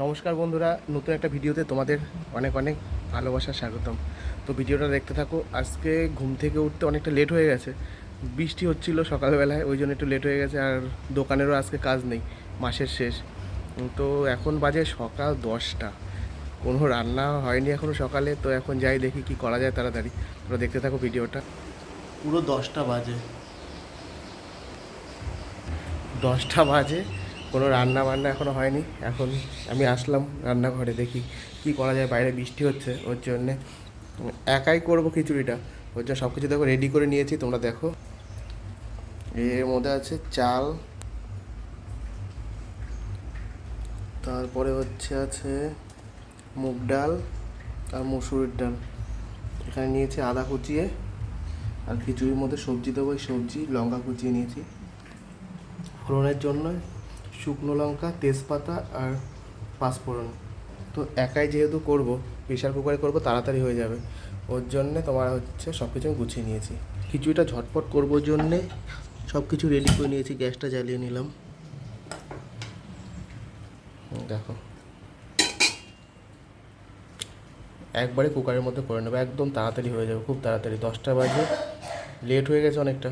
নমস্কার বন্ধুরা নতুন একটা ভিডিওতে তোমাদের অনেক অনেক ভালোবাসা স্বাগতম। তো ভিডিওটা দেখতে থাকো আজকে ঘুম থেকে উঠতে অনেকটা লেট হয়ে গেছে। বৃষ্টি হচ্ছিল সকালবেলায় ওই জন্য একটু লেট হয়ে গেছে আর দোকানেরও আজকে কাজ নেই মাসের শেষ। তো এখন বাজে সকাল দশটা। কোনো রান্না হয়নি এখনও সকালে তো এখন যাই দেখি কি করা যায় তাড়াতাড়ি। তোমরা দেখতে থাকো ভিডিওটা। পুরো দশটা বাজে। দশটা বাজে কোনো রান্না বান্না এখনও হয়নি। এখন আমি আসলাম রান্নাঘরে দেখি কি করা যায়, বাইরে বৃষ্টি হচ্ছে ওর জন্যে। একাই করব খিচুড়িটা। ওর জন্য সব কিছু দেখো রেডি করে নিয়েছি, তোমরা দেখো। এর মধ্যে আছে চাল। তারপরে হচ্ছে আছে মুগ ডাল আর মুসুরির ডাল। এখানে নিয়েছি আদা কুচিয়ে আর খিচুড়ির মধ্যে সবজি দেবো সবজি লঙ্কা কুচিয়ে নিয়েছি। ফোড়নের জন্য শুকনো লঙ্কা, তেজপাতা আর পাঁচফোড়ন। তো একাই যেহেতু করব প্রেশার কুকারে করব, তাড়াতাড়ি হয়ে যাবে। ওর জন্যে তোমার হচ্ছে সব কিছু আমি গুছিয়ে নিয়েছি। খিচুড়িটা ঝটপট করবোর জন্যে। সব কিছু রেডি করে নিয়েছি, গ্যাসটা জ্বালিয়ে নিলাম। দেখো। একবারে কুকারের মধ্যে করে নেব, একদম তাড়াতাড়ি হয়ে যাবে, খুব তাড়াতাড়ি। দশটা বাজে। লেট হয়ে গেছে অনেকটা।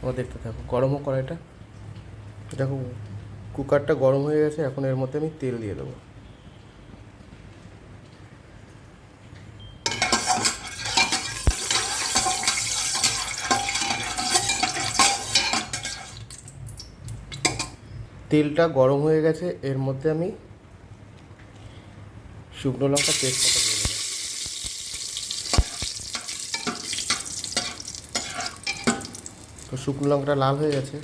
তোমরা দেখতে থাকো। গরমও কড়াইটা। দেখো, কুকারটা গরম হয়ে গেছে, এখন এর মধ্যে আমি তেল দিয়ে দেবো। তেলটা গরম হয়ে গেছে, এর মধ্যে আমি শুকনো লঙ্কা তেজপাতা দিয়ে দেবো। তো শুকনো লঙ্কাটা লাল হয়ে গেছে।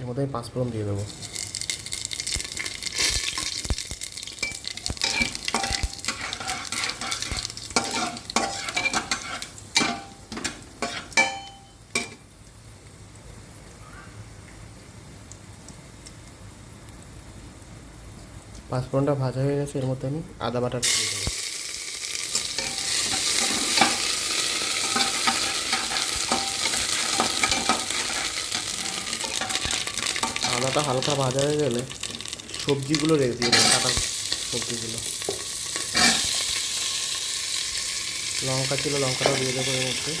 এর মধ্যে আমি পাঁচফোড়ন দিয়ে দেবো। পাঁচফোড়নটা ভাজা হয়ে গেছে, এর মধ্যে আমি আদা বাটাটা দিয়ে দেবো আদাটা হালকা ভাজা হয়ে গেলে সবজিগুলো রেখে দিয়ে দেবো কাটা সবজিগুলো। লঙ্কা ছিল, লঙ্কাটা দিয়ে দেবো মধ্যে।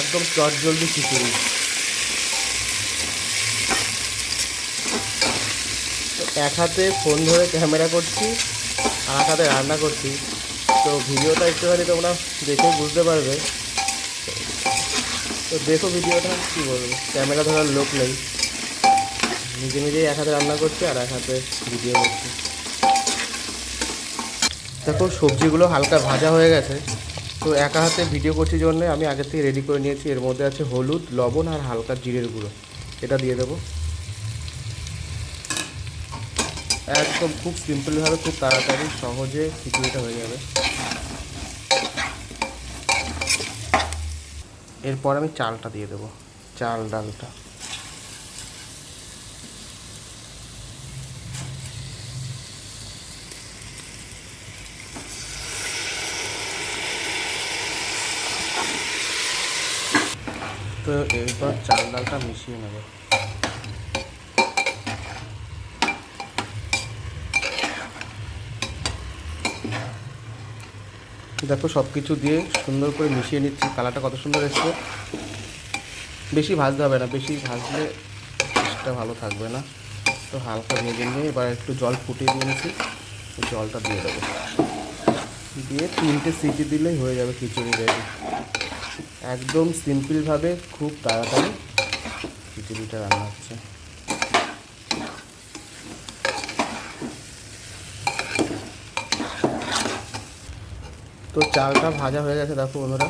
একদম চট জলদি খিচুড়ি এক হাতে ফোন ধরে ক্যামেরা করছি, আর এক হাতে রান্না করছি। তো ভিডিওটা একটুখানি তোমরা দেখে বুঝতে পারবে। তো দেখো ভিডিওটা, কী বলব? ক্যামেরা ধরার লোক নেই। নিজে নিজেই এক হাতে রান্না করছি আর এক হাতে ভিডিও করছি। দেখো, সবজিগুলো হালকা ভাজা হয়ে গেছে। তো একা হাতে ভিডিও করছি জন্য আমি আগে থেকে রেডি করে নিয়েছি। এর মধ্যে আছে হলুদ, লবণ আর হালকা জিরের গুঁড়ো। এটা দিয়ে দেবো। একদম খুব সিম্পলভাবে খুব তাড়াতাড়ি, সহজে খিচুড়িটা হয়ে যাবে। এরপর আমি চালটা দিয়ে দেবো চাল ডালটা। তো এরপর চাল ডালটা মিশিয়ে নেব। দেখো সব কিছু দিয়ে সুন্দর করে মিশিয়ে নিচ্ছি। কালারটা কত সুন্দর এসছে। বেশি ভাজতে হবে না, বেশি ভাজলে টেস্টটা ভালো থাকবে না। তো হালকা ভেজে নিয়ে এবার একটু জল ফুটিয়ে নিচ্ছি। জলটা দিয়ে দেবো। দিয়ে তিনটে সিটি দিলেই হয়ে যাবে খিচুড়ি রেডি। একদম সিম্পলভাবে খুব তাড়াতাড়ি খিচুড়িটা রান্না হচ্ছে। তো চালটা ভাজা হয়ে গেছে দেখো বন্ধুরা।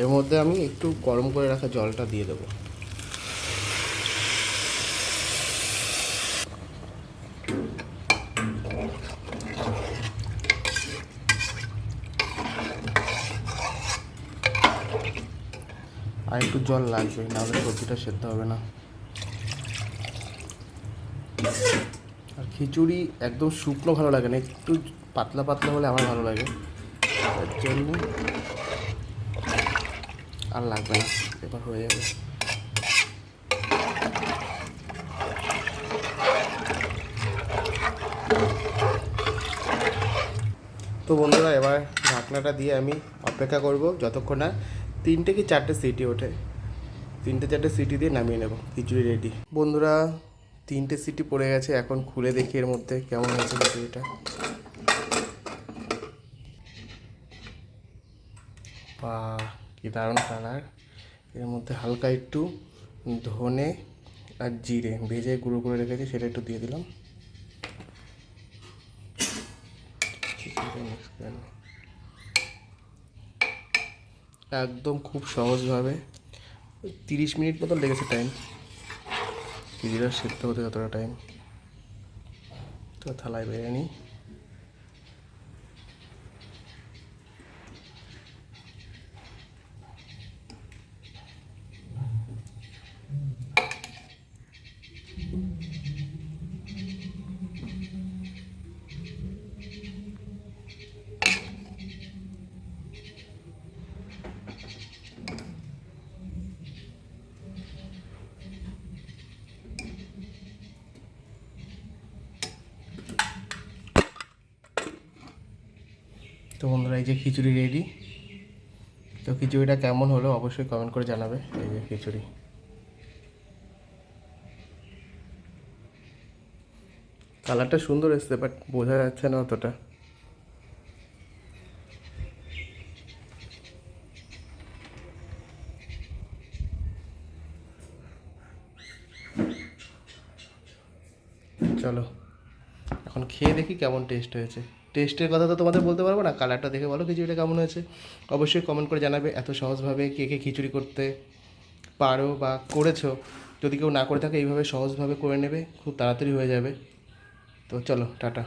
এর মধ্যে আমি একটু গরম করে রাখা জলটা দিয়ে দেবো। আর একটু জল লাগবে, নাহলে সবজিটা সেদ্ধ হবে না। আর খিচুড়ি একদম শুকনো ভালো লাগে না, একটু পাতলা পাতলা হলে আমার ভালো লাগে। তার জন্য আর লাগবে না, এবার হয়ে যাবে। তো বন্ধুরা, এবার ঢাকনাটা দিয়ে আমি অপেক্ষা করব যতক্ষণ না তিনটে কি চারটে সিটি ওঠে। তিনটে চারটে সিটি দিয়ে নামিয়ে নেব, খিচুড়ি রেডি। বন্ধুরা, তিনটে সিটি পড়ে গেছে, এখন খুলে দেখি এর মধ্যে কেমন হয়েছে খিচুড়িটা। বাহ কি দারুণ কালার। এর মধ্যে হালকা একটু ধনে আর জিরে ভেজে গুঁড়ো করে রেখেছি, সেটা একটু দিয়ে দিলাম। একদম খুব সহজভাবে তিরিশ মিনিট মতন লেগেছে টাইম খিচুড়িটা সেদ্ধ হতে যতটা টাইম তো থালায় বেড়ে নিই। তো বন্ধুরা, এই যে খিচুড়ি রেডি তো খিচুড়িটা কেমন হলো অবশ্যই কমেন্ট করে জানাবে, এই যে খিচুড়ি। কালারটা সুন্দর এসছে বাট বোঝা যাচ্ছে না অতটা। চলো, এখন খেয়ে দেখি কেমন টেস্ট হয়েছে। টেস্টের কথা তো তোমাদের বলতে পারব না, কালারটা দেখে বলো খিচুড়িটা কেমন হয়েছে। অবশ্যই কমেন্ট করে জানাবে এত সহজভাবে কে কে খিচুড়ি করতে পারো বা করেছ। যদি কেউ না করে থাকে, এইভাবে সহজভাবে করে নেবে, খুব তাড়াতাড়ি হয়ে যাবে। তো চলো, টাটা।